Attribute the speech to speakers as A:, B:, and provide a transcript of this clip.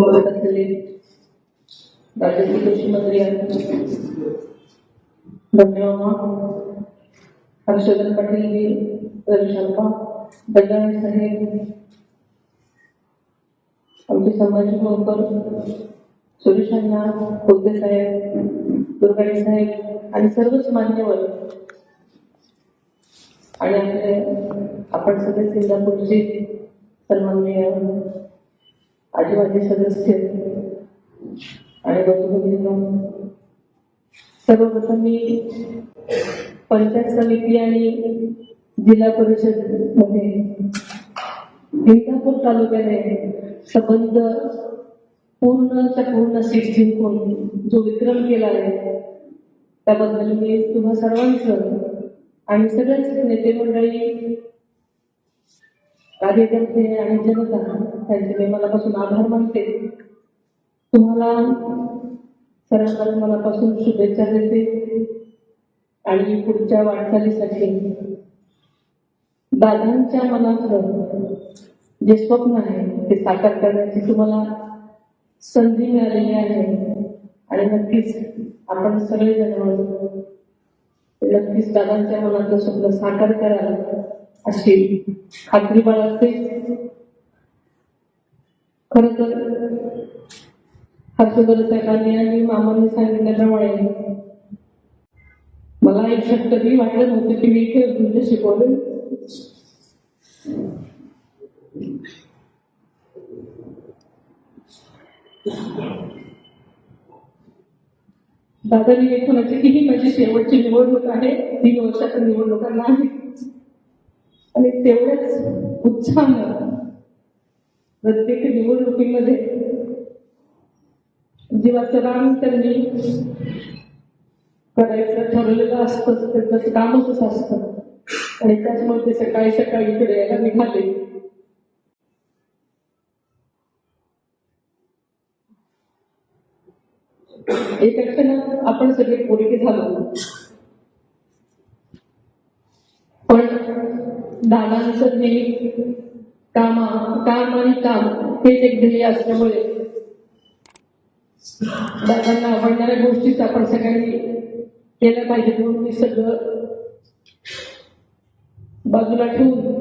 A: बोलत असलेले राज्याचे कृषी मंत्री धन्यवाद हर्षवर्धन पाटील हे रविशंका बजाज साहेब आमचे संभाजी मोहकर सुरेश अण्णा खोते साहेब दुर्गाडे साहेब आणि सर्वच मान्यवर आणि आपले आपण सगळे सिंगापूरचे सन्माननीय आदिवासी सदस्य. आणि बंधू सर्वप्रथम मी पंचायत समिती आणि जिल्हा परिषदमध्ये इंदापूर तालुक्याने संबंध पूर्णच्या पूर्ण सीट जिंकून जो विक्रम केला आहे त्याबद्दल मी तुम्हा सर्वांचं आणि सगळ्याच नेते मंडळी कार्यकर्ते आणि जनता त्यांचे मी मनापासून आभार मानते. तुम्हाला सर्वांना मनापासून शुभेच्छा देते. आणि पुढच्या वाटचालीसाठी दादांच्या मनातलं जे स्वप्न आहे ते साकार करण्याची तुम्हाला संधी मिळालेली आहे. आणि नक्कीच आपण सगळेजण मिळून नक्कीच दादांच्या मनातलं स्वप्न साकार कराल. अशी खात्री बाळगते खर तर हर्षवर्धन साहेबांनी आणि मामांनी सांगितल्याप्रमाणे मला एक शब्द तरी वाटलं नव्हतं की मी इथे म्हणजे शिकवले दादानी एकूणाची ही माझी शेवटची निवडणूक आहे? तीन वर्षाच्या निवडणुका नाही आणि तेवढ्याच उत्साहानं प्रत्येक निवडणुकीमध्ये. जीवाचं राम त्यांनी करायचं ठरलेलं असतं त्यांचं कामच असतं. आणि त्याच्यामुळे ते सकाळी सकाळी इकडे यायला निघाले. एका क्षणात आपण सगळे पोरके झालो. पण दादांचं हे कामा काम आणि काम हेच एक ध्येय असल्यामुळे दादांना आवडणाऱ्या गोष्टीच आपण सगळ्यांनी केल्या पाहिजेत म्हणून मी सगळं बाजूला ठेवून